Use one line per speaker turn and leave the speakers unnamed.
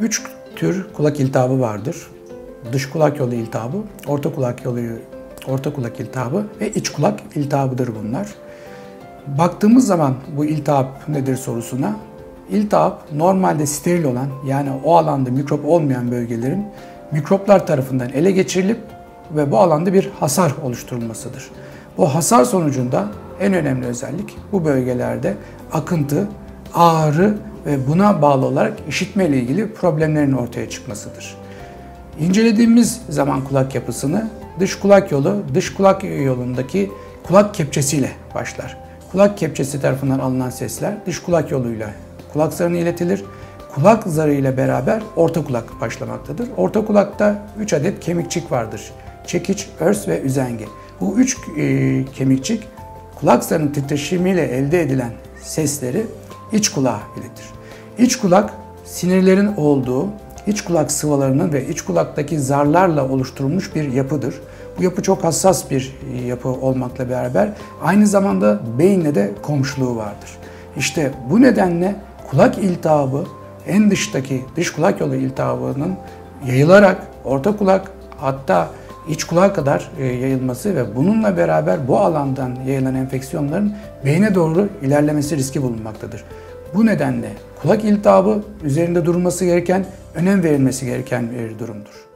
Üç tür kulak iltihabı vardır. Dış kulak yolu iltihabı, orta kulak yolu orta kulak iltihabı ve iç kulak iltihabıdır bunlar. Baktığımız zaman bu iltihap nedir sorusuna, iltihap normalde steril olan yani o alanda mikrop olmayan bölgelerin mikroplar tarafından ele geçirilip ve bu alanda bir hasar oluşturulmasıdır. Bu hasar sonucunda en önemli özellik bu bölgelerde akıntı, ağrı ve buna bağlı olarak işitme ile ilgili problemlerin ortaya çıkmasıdır. İncelediğimiz zaman kulak yapısını dış kulak yolu, dış kulak yolundaki kulak kepçesiyle başlar. Kulak kepçesi tarafından alınan sesler dış kulak yoluyla kulak zarına iletilir. Kulak zarı ile beraber orta kulak başlamaktadır. Orta kulakta 3 adet kemikçik vardır. Çekiç, örs ve üzengi. Bu 3 e, kemikçik kulak zarının titreşimiyle elde edilen sesleri iç kulağa iletir. İç kulak sinirlerin olduğu, iç kulak sıvalarının ve iç kulaktaki zarlarla oluşturulmuş bir yapıdır. Bu yapı çok hassas bir yapı olmakla beraber aynı zamanda beyinle de komşuluğu vardır. İşte bu nedenle kulak iltihabı en dıştaki dış kulak yolu iltihabının yayılarak orta kulak hatta iç kulağa kadar e, yayılması ve bununla beraber bu alandan yayılan enfeksiyonların beyne doğru ilerlemesi riski bulunmaktadır. Bu nedenle kulak iltihabı üzerinde durulması gereken, önem verilmesi gereken bir durumdur.